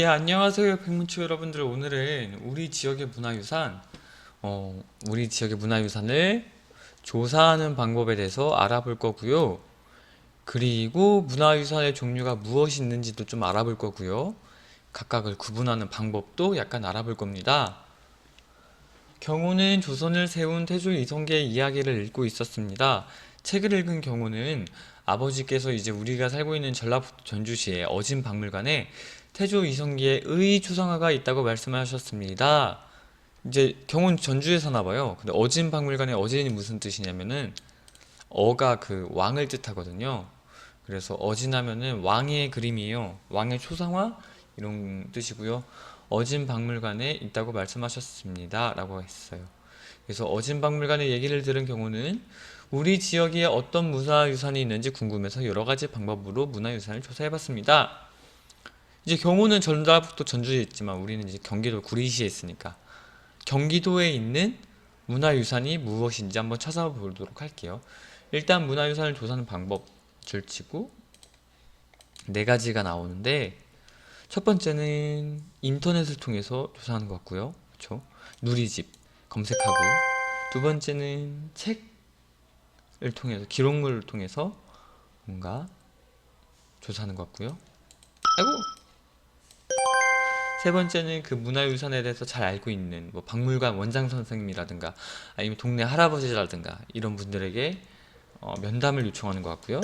예, 안녕하세요. 백문초 여러분들. 오늘은 우리 지역의 문화유산, 어, 우리 지역의 문화유산을 조사하는 방법에 대해서 알아볼 거고요. 그리고 문화유산의 종류가 무엇이 있는지도 좀 알아볼 거고요. 각각을 구분하는 방법도 약간 알아볼 겁니다. 경호는 조선을 세운 태조 이성계의 이야기를 읽고 있었습니다. 책을 읽은 경호는 아버지께서 이제 우리가 살고 있는 전라북도 전주시의 어진 박물관에 태조 이성계의 초상화가 있다고 말씀하셨습니다. 이제 경호는 전주에 사나 봐요. 근데 어진 박물관의 어진이 무슨 뜻이냐면은 어가 그 왕을 뜻하거든요. 그래서 어진하면은 왕의 그림이에요. 왕의 초상화 이런 뜻이고요. 어진 박물관에 있다고 말씀하셨습니다. 라고 했어요. 그래서 어진 박물관의 얘기를 들은 경우는 우리 지역에 어떤 문화유산이 있는지 궁금해서 여러 가지 방법으로 문화유산을 조사해봤습니다. 이제 경호는 전라북도 전주에 있지만 우리는 이제 경기도 구리시에 있으니까 경기도에 있는 문화유산이 무엇인지 한번 찾아보도록 할게요. 일단 문화유산을 조사하는 방법 줄치고 네 가지가 나오는데 첫 번째는 인터넷을 통해서 조사하는 것 같고요. 그렇죠? 누리집 검색하고 두 번째는 책을 통해서 기록물을 통해서 뭔가 조사하는 것 같고요. 아이고 세 번째는 그 문화유산에 대해서 잘 알고 있는 뭐 박물관 원장 선생님이라든가 아니면 동네 할아버지라든가 이런 분들에게 어, 면담을 요청하는 것 같고요.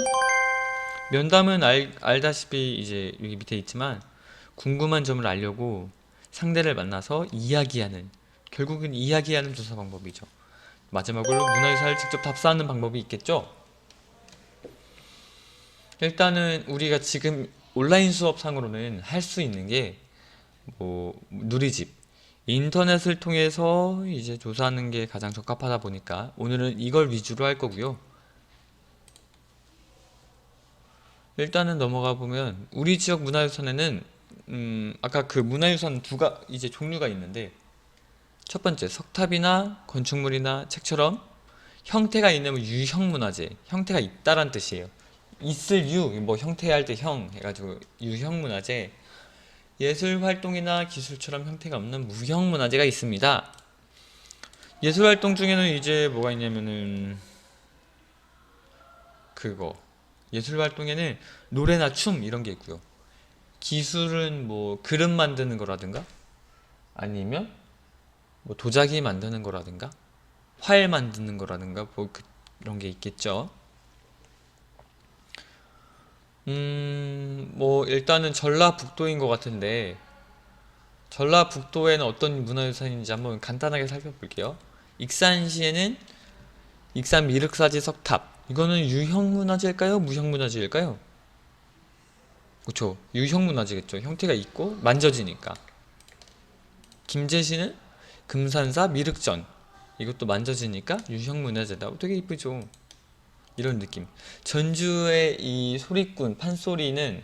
면담은 알, 알다시피 이제 여기 밑에 있지만 궁금한 점을 알려고 상대를 만나서 이야기하는 결국은 이야기하는 조사 방법이죠. 마지막으로 문화유산을 직접 답사하는 방법이 있겠죠. 일단은 우리가 지금 온라인 수업상으로는 할 수 있는 게 뭐 누리집 인터넷을 통해서 이제 조사하는 게 가장 적합하다 보니까 오늘은 이걸 위주로 할 거고요. 일단은 넘어가 보면 우리 지역 문화유산에는 음 아까 그 문화유산 두가 이제 종류가 있는데 첫 번째 석탑이나 건축물이나 책처럼 형태가 있는 유형 문화재 형태가 있다란 뜻이에요. 있을 유 뭐 형태 할 때 형 해가지고 유형 문화재 예술 활동이나 기술처럼 형태가 없는 무형 문화재가 있습니다. 예술 활동 중에는 이제 뭐가 있냐면은 그거 예술 활동에는 노래나 춤 이런 게 있고요. 기술은 뭐 그림 만드는 거라든가 아니면 뭐 도자기 만드는 거라든가 활 만드는 거라든가 뭐 그런 게 있겠죠. 음, 뭐 일단은 전라북도인 것 같은데 전라북도에는 어떤 문화유산인지 한번 간단하게 살펴볼게요. 익산시에는 익산 미륵사지 석탑 이거는 유형문화재일까요? 무형문화재일까요? 그쵸 유형문화재겠죠. 형태가 있고 만져지니까. 김제시는 금산사 미륵전 이것도 만져지니까 유형문화재다. 되게 이쁘죠. 이런 느낌. 전주의 이 소리꾼 판소리는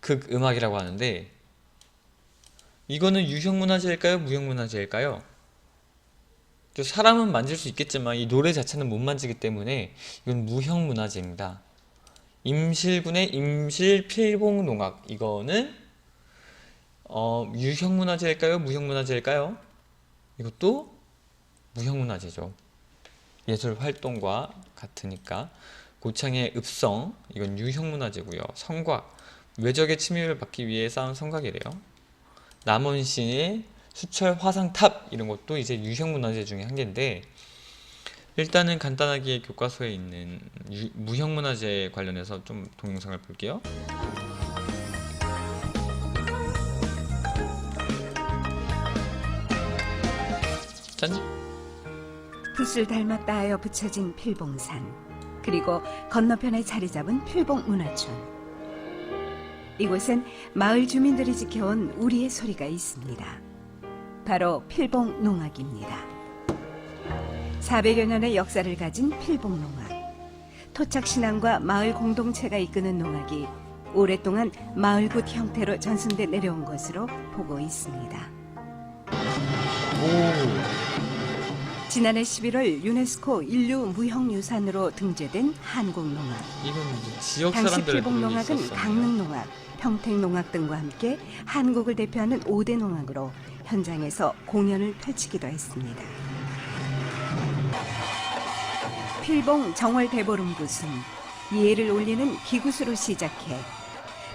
극 음악이라고 하는데 이거는 유형문화재일까요? 무형문화재일까요? 또 사람은 만질 수 있겠지만 이 노래 자체는 못 만지기 때문에 이건 무형문화재입니다. 임실군의 임실필봉농악 이거는 어, 유형문화재일까요? 무형문화재일까요? 이것도 무형문화재죠. 예술 활동과 같으니까 고창의 읍성 이건 유형문화재고요. 성곽 외적의 침입을 막기 위해 쌓은 성곽이래요. 남원시의 수철 화상탑 이런 것도 이제 유형문화재 중에 한 개인데 일단은 간단하게 교과서에 있는 유, 무형문화재 관련해서 좀 동영상을 볼게요. 짠! 붓을 닮았다 하여 붙여진 필봉산 그리고 건너편에 자리 잡은 필봉 문화촌 이곳엔 마을 주민들이 지켜온 우리의 소리가 있습니다 바로 필봉 농악입니다 400여 년의 역사를 가진 필봉 농악 토착 신앙과 마을 공동체가 이끄는 농악이 오랫동안 마을굿 형태로 전승돼 내려온 것으로 보고 있습니다 오! 지난해 11월 유네스코 인류 무형유산으로 등재된 한국농악. 이건 이제 지역 당시 사람들의 노력이 필봉농악은 있었어요. 강릉농악, 평택농악 등과 함께 한국을 대표하는 5대 농악으로 현장에서 공연을 펼치기도 했습니다. 필봉 정월 대보름굿은 예를 올리는 기구수로 시작해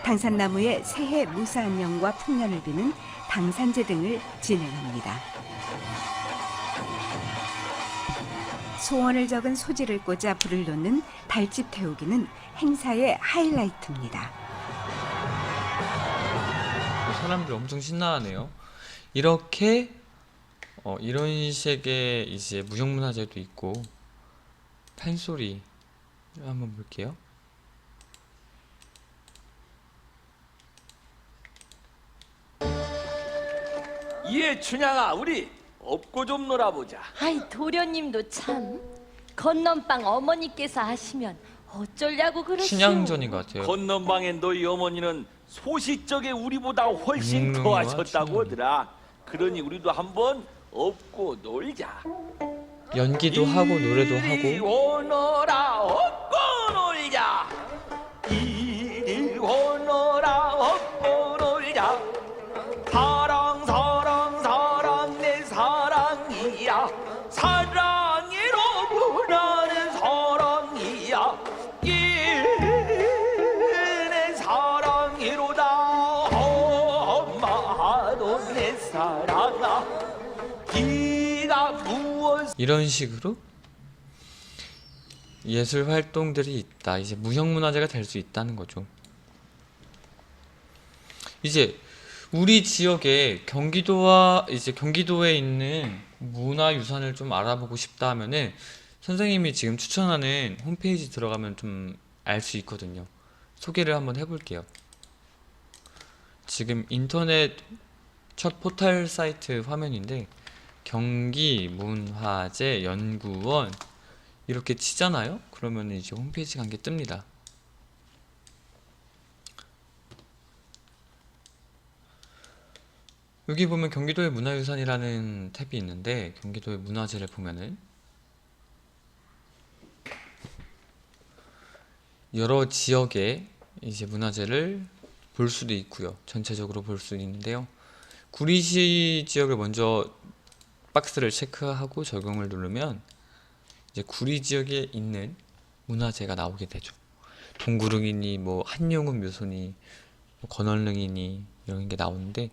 당산나무의 새해 무사 안녕과 풍년을 비는 당산제 등을 진행합니다. 소원을 적은 소지를 꽂아 불을 놓는 달집 태우기는 행사의 하이라이트입니다. 사람들 엄청 신나하네요. 이렇게 어, 이런 식의 이제 무형문화재도 있고 판소리 한번 볼게요. 예, 춘향아, 우리 업고 좀 놀아보자. 아이 도련님도 참 건넌방 어머니께서 하시면 어쩌려고 그러시오 신양전인 것 같아요. 건넌방의 너희 어머니는 소식적에 우리보다 훨씬 음, 더 하셨다고 춘향이. 하더라. 그러니 우리도 한번 업고 놀자. 연기도 하고 노래도 이리 하고 오너라 업고 이런 식으로 예술 활동들이 있다. 이제 무형 문화재가 될 수 있다는 거죠. 이제 우리 지역에 경기도와 이제 경기도에 있는 문화유산을 좀 알아보고 싶다 하면은 선생님이 지금 추천하는 홈페이지 들어가면 좀 알 수 있거든요. 소개를 한번 해볼게요. 지금 인터넷 첫 포털 사이트 화면인데 경기문화재 연구원 이렇게 치잖아요. 그러면 이제 홈페이지가 한개 뜹니다. 여기 보면 경기도의 문화유산이라는 탭이 있는데 경기도의 문화재를 보면은 여러 지역의 이제 문화재를 볼 수도 있고요. 전체적으로 볼 수 있는데요. 구리시 지역을 먼저 박스를 체크하고 적용을 누르면 이제 구리 지역에 있는 문화재가 나오게 되죠. 동구릉이니 뭐 한용운 묘소니 뭐 건월릉이니 이런 게 나오는데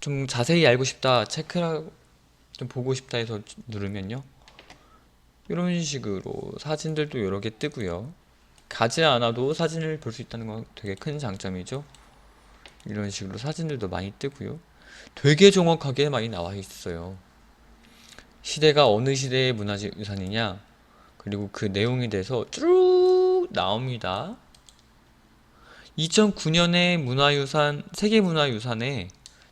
좀 자세히 알고 싶다 체크하고 좀 보고 싶다 해서 누르면요. 이런 식으로 사진들도 여러 개 뜨고요. 가지 않아도 사진을 볼 수 있다는 건 되게 큰 장점이죠. 이런 식으로 사진들도 많이 뜨고요 되게 정확하게 많이 나와 있어요 시대가 어느 시대의 문화유산이냐 그리고 그 내용에 대해서 쭉 나옵니다 2009년에 문화유산 세계문화유산에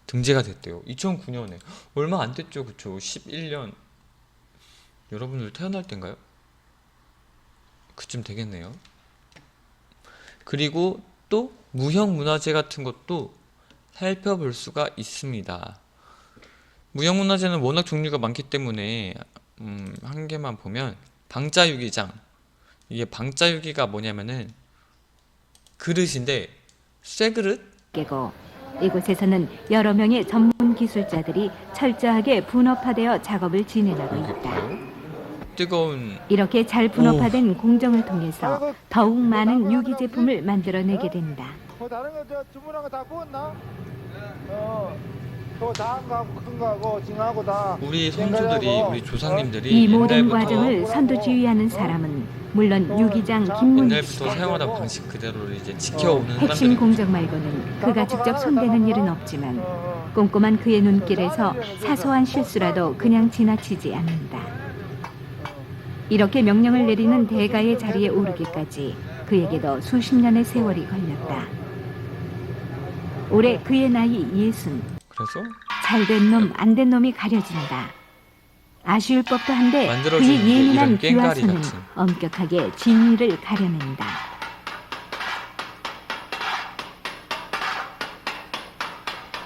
등재가 됐대요. 2009년에 얼마 안 됐죠, 그쵸? 11년 여러분들 태어날 때인가요? 그쯤 되겠네요. 그리고 또 무형 문화재 같은 것도 살펴볼 수가 있습니다. 무형 문화재는 워낙 종류가 많기 때문에 음, 한 개만 보면 방자유기장 이게 방자유기가 뭐냐면은 그릇인데 쇠그릇 깨고 이곳에서는 여러 명의 전문 기술자들이 철저하게 분업화되어 작업을 진행하고 있다. 뜨거운 이렇게 잘 분업화된 공정을 통해서 더욱 많은 유기 제품을 만들어내게 된다. 뭐 다른 거 저 주문한 거 다 구웠나? 어. 그거 다한 거하고 큰 거하고 징하고 다. 우리 선조들이 우리 조상님들이 이 모든 옛날부터 과정을 선두주의하는 사람은 물론 유기장 김문희 옛날부터. 사용하던 방식 그대로를 이제 지켜오는 핵심 사람들이 공정 말고는 그가 직접 손대는 일은 없지만 어, 꼼꼼한 그의 눈길에서 사소한 실수라도 그냥 지나치지 않는다. 이렇게 명령을 내리는 대가의 자리에 오르기까지 그에게도 수십 년의 세월이 걸렸다. 올해 그의 나이 예순. 그래서 잘된 놈, 안 된 놈이 가려진다. 아쉬울 법도 한데 그의 예민한 이런 같은. 엄격하게 진위를 가려낸다.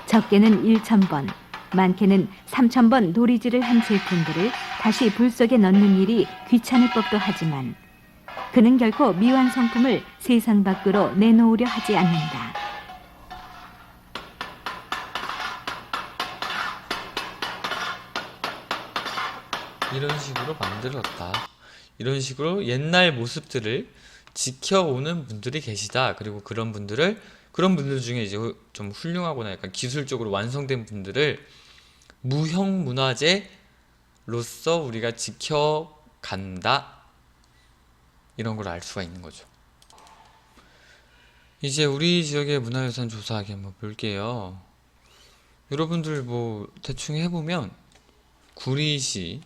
적게는 1,000번, 많게는 3,000번 도리질을 한 제품들을 다시 불 속에 넣는 일이 귀찮을 법도 하지만 그는 결코 미완 성품을 세상 밖으로 내놓으려 하지 않는다. 이런 식으로 만들었다. 이런 식으로 옛날 모습들을 지켜오는 분들이 계시다. 그리고 그런 분들을 그런 분들 중에 이제 후- 좀 훌륭하거나 약간 기술적으로 완성된 분들을 무형 문화재로서 우리가 지켜간다. 이런 걸 알 수가 있는 거죠. 이제 우리 지역의 문화유산 조사하기 한번 볼게요. 여러분들 뭐 대충 해보면 구리시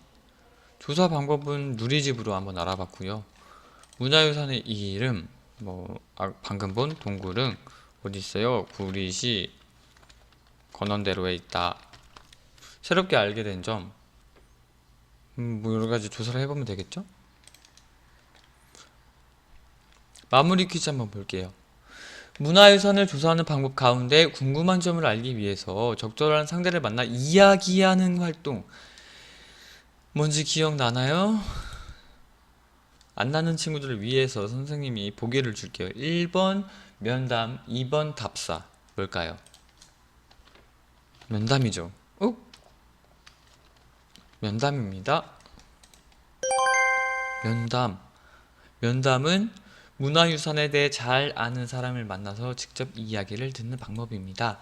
조사 방법은 누리집으로 한번 알아봤고요. 문화유산의 이 이름 뭐 아, 방금 본 동굴은 어디 있어요? 구리시 건원대로에 있다. 새롭게 알게 된 점, 음, 뭐 여러 가지 조사를 해보면 되겠죠? 마무리 퀴즈 한번 볼게요. 문화유산을 조사하는 방법 가운데 궁금한 점을 알기 위해서 적절한 상대를 만나 이야기하는 활동 뭔지 기억나나요? 안 나는 친구들을 위해서 선생님이 보기를 줄게요. 1번 면담, 2번 답사. 뭘까요? 면담이죠. 어? 면담입니다. 면담. 면담은 문화유산에 대해 잘 아는 사람을 만나서 직접 이야기를 듣는 방법입니다.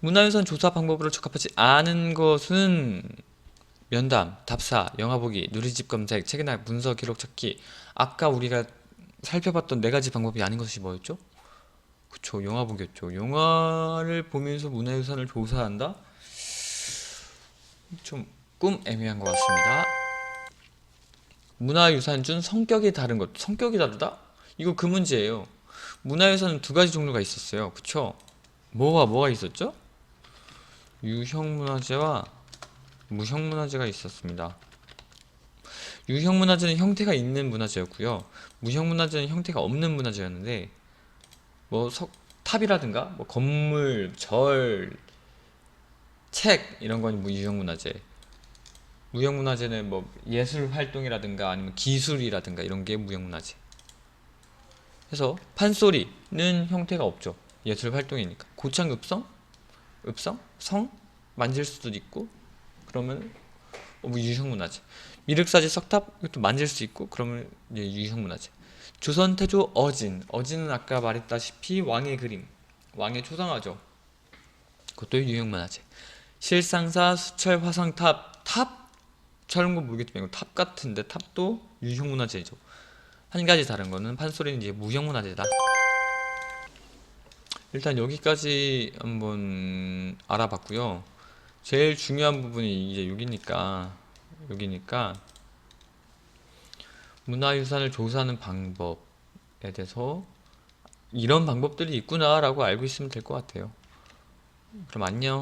문화유산 조사 방법으로 적합하지 않은 것은 면담, 답사, 영화 보기, 누리집 검색, 책이나 문서 기록 찾기. 아까 우리가 살펴봤던 네 가지 방법이 아닌 것이 뭐였죠? 그쵸, 영화 보기였죠. 영화를 보면서 문화유산을 조사한다? 좀 꿈 애매한 것 같습니다. 문화유산 중 성격이 다른 것. 성격이 다르다? 이거 그 문제예요. 문화유산은 두 가지 종류가 있었어요. 그쵸? 뭐가 뭐가 있었죠? 유형문화재와 무형 문화재가 있었습니다. 유형 문화재는 형태가 있는 문화재였고요. 무형 문화재는 형태가 없는 문화재였는데 뭐 석, 탑이라든가 뭐 건물, 절, 책 이런 건 뭐 유형 문화재. 무형 문화재는 뭐 예술 활동이라든가 아니면 기술이라든가 이런 게 무형 문화재. 그래서 판소리는 형태가 없죠. 예술 활동이니까. 고창 읍성? 읍성? 성? 만질 수도 있고 그러면 어, 뭐 유형 문화재. 미륵사지 석탑 이것도 만질 수 있고 그러면 이제 유형 문화재. 조선 태조 어진. 어진은 아까 말했다시피 왕의 그림. 왕의 초상화죠. 그것도 유형 문화재. 실상사 수철 화성탑 탑건 모르겠지만 탑 같은데 탑도 유형 문화재죠. 한 가지 다른 거는 판소리는 이제 무형 문화재다. 일단 여기까지 한번 알아봤고요. 제일 중요한 부분이 이제 여기니까 여기니까 문화유산을 조사하는 방법에 대해서 이런 방법들이 있구나라고 알고 있으면 될 것 같아요. 그럼 안녕.